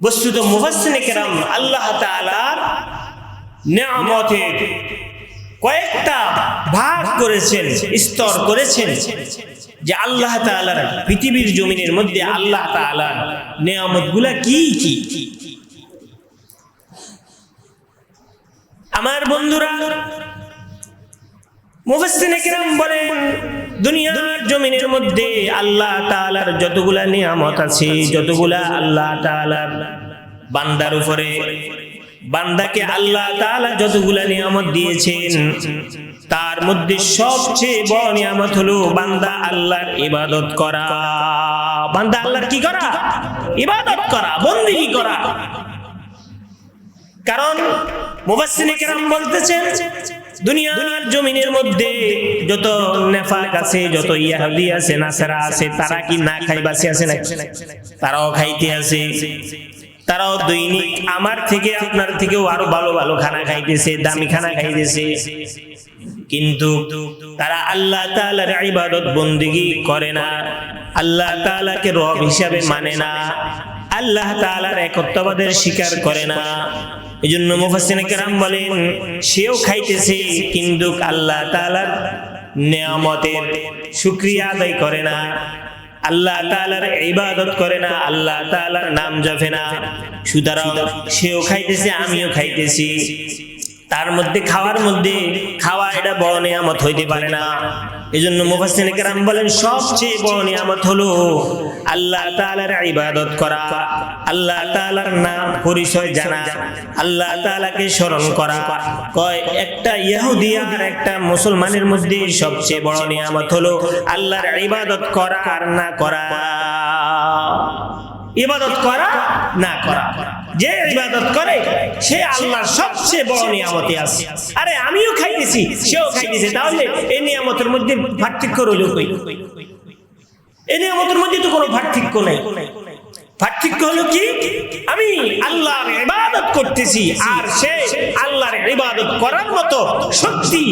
বস্তুত মুহাসিনে কেরাম আল্লাহ তাআলার নিয়ামতের কয়েকটা ভাগ করেছেন, স্তর করেছেন, যে আল্লাহ তাআলার পৃথিবীর জমিনের মধ্যে আল্লাহ তাআলার নিয়ামতগুলা কি কি? আমার বন্ধুরা মধ্যে আল্লাহ তাআলার যতগুলা নিয়ামত আছে, যতগুলা আল্লাহ বান্দার উপরে, বান্দাকে আল্লাহ যতগুলা নিয়ামত দিয়েছেন, তার মধ্যে সবচেয়ে বড় নিয়ামত হলো বান্দা আল্লাহর ইবাদত করা। বান্দা আল্লাহর কি করা? ইবাদত করা, বন্দেগী করা। কারণ মুবাসসিনে কেরাম বলতেছেন দুনিয়ার জমিনের মধ্যে যত নেফাক আছে, যত ইয়াহুদি আছে, নাসারা আছে, তারা কি না খাই বাসে আছে না তারাও খাইতে আছে। তারাও দৈনিক আমার থেকে, আপনার থেকেও আরও ভালো ভালো খানা খাইতেছে, দামি খানা খাইতেছে। কিন্তু তারা আল্লাহ তাআলার ইবাদত বন্দেগী করে না। আল্লাহ তাআলাকে রব হিসাবে মানে না। আল্লাহ তাআলার একত্ববাদের স্বীকার করে না। এই জন্য মুফাসিন কেরাম বলেন, সেও খাইতেছে, কিন্তু আল্লাহ তাআলার নিয়ামতের শুকরিয়া আদায় করে না। আল্লাহ তাআলার ইবাদত করে না, আল্লাহ তাআলার নাম জপে না। সুতরাং সেও খাইতেছে, আমিও খাইতেছি। তার মধ্যে খাওয়ার মধ্যে খাওয়া এটা বড় নিয়ামত হইতে পারে না। এই জন্য মুফাসসিনে কেরাম বলেন, সবচেয়ে বড় নিয়ামত হলো আল্লাহ তাআলার ইবাদত করা, আল্লাহ তাআলার নাম পরিচয় জানা, আল্লাহ তাআলাকে স্মরণ করা। কয়, একটা ইহুদি আর একটা মুসলমানের মধ্যে সবচেয়ে বড় নিয়ামত হলো আল্লাহর ইবাদত করা আর না করা। ইবাদত করা, না করা। যে ইবাদত করে, সে আল্লাহর সবচেয়ে বড় নিয়ামতে আছে। আরে আমিও খাইতেছি, সেও খাইতেছে। তাহলে এই নিয়ামতের মধ্যে পার্থক্য রইল কই? এই নিয়ামতের মধ্যে তো কোনো পার্থক্য নাই। পার্থক্য হলো কি? আমি আল্লাহর ইবাদত করতেছি, আর সে আল্লাহর ইবাদত করার মতো শক্তি,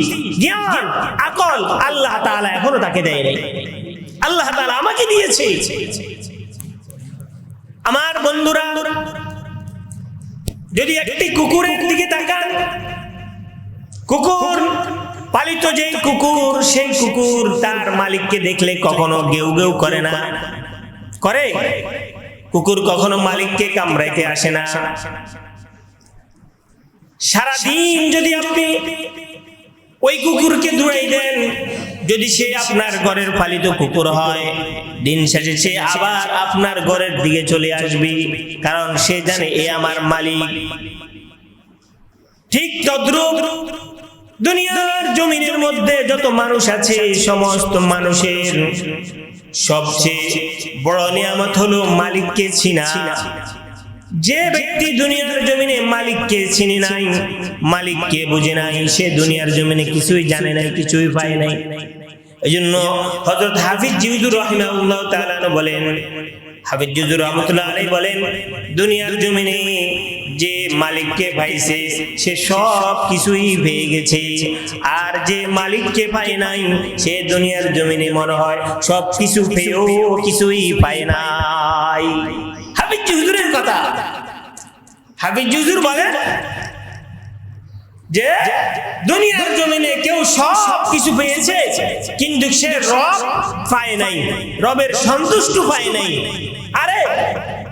জ্ঞান, আকল আল্লাহ তাআলা এখনও তাকে দেয় নাই। আল্লাহ তাআলা আমাকে দিয়েছে। আমার বন্ধুরা যদি একটি কুকুরের দিকে তাকান, কুকুর, পালিত যেই কুকুর, সেই কুকুর তার মালিককে দেখলে কখনো গেউ গেউ করে না। করে? কুকুর কখনো মালিককে কামড়াইতে আসে না। সারাদিন যদি আপনি ওই কুকুরকে দৌড়াই দেন যদি সে আপনার ঘরের পালিত কুকুর হয়, দিন শেষে সে আবার আপনার ঘরের দিকে চলে আসবে, কারণ সে জানে এ আমার মালিক। ঠিক তদ্রুপ দুনিয়ার জমিনের মধ্যে যত মানুষ আছে, সমস্ত মানুষের সবচেয়ে বড় নিয়ামত হলো মালিককে চিনা। যে ব্যক্তি দুনিয়ার জমিনে মালিককে চিনি নাই, মালিককে বুঝে নাই, সে দুনিয়ার জমিনে কিছুই জানে নাই, কিছুই পায় নাই। এই জন্য হজরত হাফিজ জিউদুর রহিমাউল্লাহ তাআলা বলেন, হাফিজ জিউদুর রহমতুল্লাহ আলাইহি বলেন, দুনিয়ার জমিনে যে মালিককে পাইছে, সে সব কিছুই পেয়ে গেছে। আর যে মালিককে পায় নাই, সে দুনিয়ার জমিনে মনে হয় সব কিছু পেয়েও কিছুই পায় নাই। হাফিজ হুজুরের কথা। হাফিজ হুজুর বলেন যে দুনিয়ার জমিনে কেউ সব কিছু পেয়েছে, কিন্তু সে রব পায় নাই, রবের সন্তুষ্ট পায় নাই। আরে,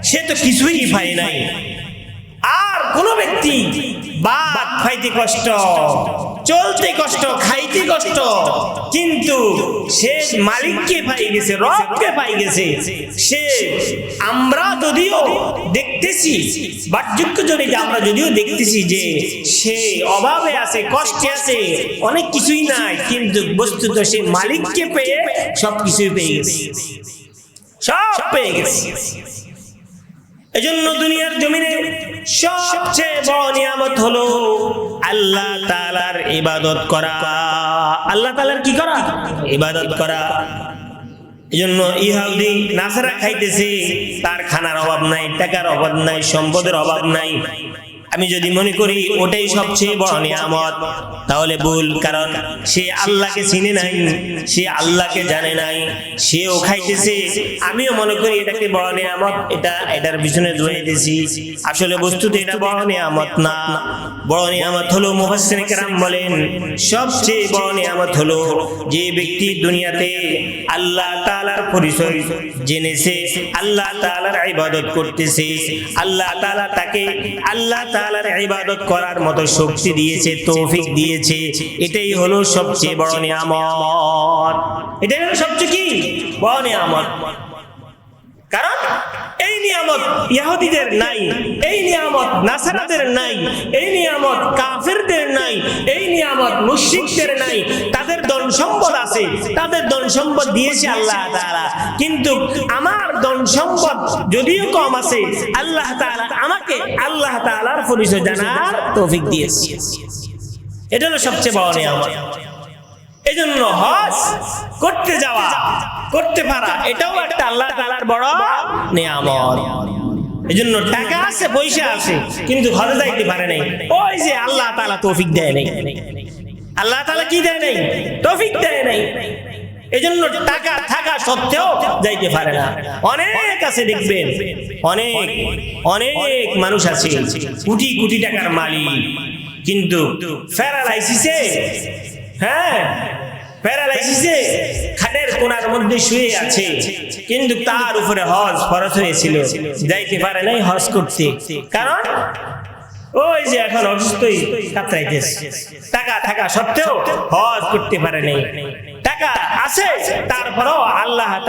সে তো কিছুই পায় নাই। আর কোন ব্যক্তি বাদ খাইতে কষ্ট। চলতে কষ্ট, খাইতে কষ্ট, কিন্তু সে মালিককে পাই গেছে, রবকে পাই গেছে। সে আমরা যদিও দেখতেছি বাহ্যক্য জনিতে আমরা যদিও দেখতেছি যে সে অভাবে আছে, কষ্টে আছে, অনেক কিছুই নাই, কিন্তু বস্তুত সে মালিককে পেয়ে সব কিছুই পেয়ে গেছে। সব পেয়ে গেছে। এজন্য দুনিয়ার জমিনে সবচেয়ে বড় নিয়ামত হলো আল্লাহ তালার ইবাদত করা। আল্লাহ তালার কি করা? ইবাদত করা। এজন্য ইহাউদি নাসারা খাইতেছে, তার খানার অভাব নাই, টাকার অভাব নাই, সম্পদের অভাব নাই। আমি যদি মনে করি ওটাই সবচেয়ে বড় নিয়ামত তাহলে ভুল কারণ সে আল্লাহকে চিনে নাই সে আল্লাহকে জানে নাই সেও খাইতেছে। আমিও মনে করি এটাকে বড় নিয়ামত এটা এটার পিছনে দৌড়াইতেছি আসলে বস্তুতে এটা বড় নিয়ামত না। বড় নিয়ামত হলো মুহাসসিন কেরাম বলেন সবচেয়ে বড় নিয়ামত হলো যে ব্যক্তি দুনিয়াতে আল্লাহ তাআলার পরিচয় জেনেছে আল্লাহ তাআলার ইবাদত করতেছে আল্লাহ তাআলা তাকে আল্লাহ তাআলার ইবাদত করার মতো শক্তি দিয়েছে, তৌফিক দিয়েছে। এটাই হলো সবচেয়ে বড় নিয়ামত। এটাই হলো সবচেয়ে কি? বড় নিয়ামত। কারণ নিয়ামত ইহুদিদের নাই, এই নিয়ামত নাসারাদের নাই, এই নিয়ামত কাফেরদের নাই, এই নিয়ামত মুশরিকদের নাই, তাদের ধন সম্পদ আছে, তাদের ধন সম্পদ দিয়েছে আল্লাহ তাআলা। কিন্তু আমার ধন সম্পদ যদিও কম আছে, আল্লাহ তাআলা আমাকে আল্লাহ তাআলার পরিচয় জানার তৌফিক দিয়েছে। এটা হলো সবচেয়ে বড় নিয়ামত। এই জন্য হজ করতে যাওয়া, করতে পারা, এটাও একটা আল্লাহ তালার বড় নিয়ামত। এই জন্য টাকা আছে, পয়সা আছে, কিন্তু হজে যাইতে পারে নাই। ওই যে আল্লাহ তালা তৌফিক দেয় নাই। আল্লাহ তালা কি দেয় নাই? তৌফিক দেয় নাই। এই জন্য টাকা থাকা সত্ত্বেও যাইতে পারে না। অনেক আছে দেখবেন। অনেক অনেক মানুষ আছে, কোটি কোটি টাকার মালিক। কিন্তু প্যারালাইসিসে হ্যাঁ প্যারালাইসিসে খাটের কোনার মধ্যে শুয়ে আছে। কিন্তু তার উপরে হজ হয়েছিল। যাইতে পারে নাই হজ করতে। কারণ ওই যে এখন অসুস্থই টাকা থাকা সত্ত্বেও হজ করতে পারে নাই। টাকা আছে, তারপরেও আল্লাহ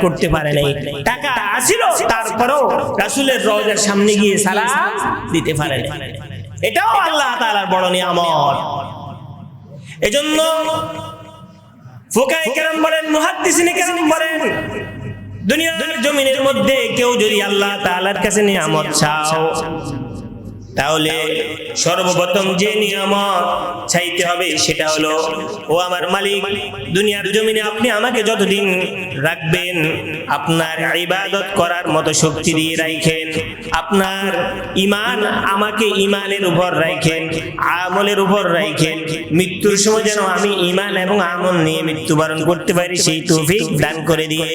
করতে পারে নাই। টাকা আসিল, তারপরেও রাসূলের রওজার সামনে গিয়ে সালাম দিতে পারে এটাও আল্লাহ তাআলার বড় নিয়ামত। এজন্য ফোকায় কেরাম বলেন, মুহাদ্দিসিন কেরাম বলেন, দুনিয়ার জমিনের মধ্যে কেউ যদি আল্লাহ তাআলার কাছে নিয়ামত চাও তাহলে সর্বপ্রথম যে নিয়ামত চাইতে হবে সেটা হলো, ও আমার মালিক, দুনিয়ার জমিনে আপনি আমাকে যতদিন রাখবেন, আপনার ইবাদত করার মতো শক্তি দিয়ে রাখেন আপনার ইমান আমাকে ইমানের উপর রাখেন আমলের উপর রাখেন মৃত্যুর সময় যেন আমি ইমান এবং আমল নিয়ে মৃত্যুবরণ করতে পারি, সেই তৌফিক দান করে দিয়ে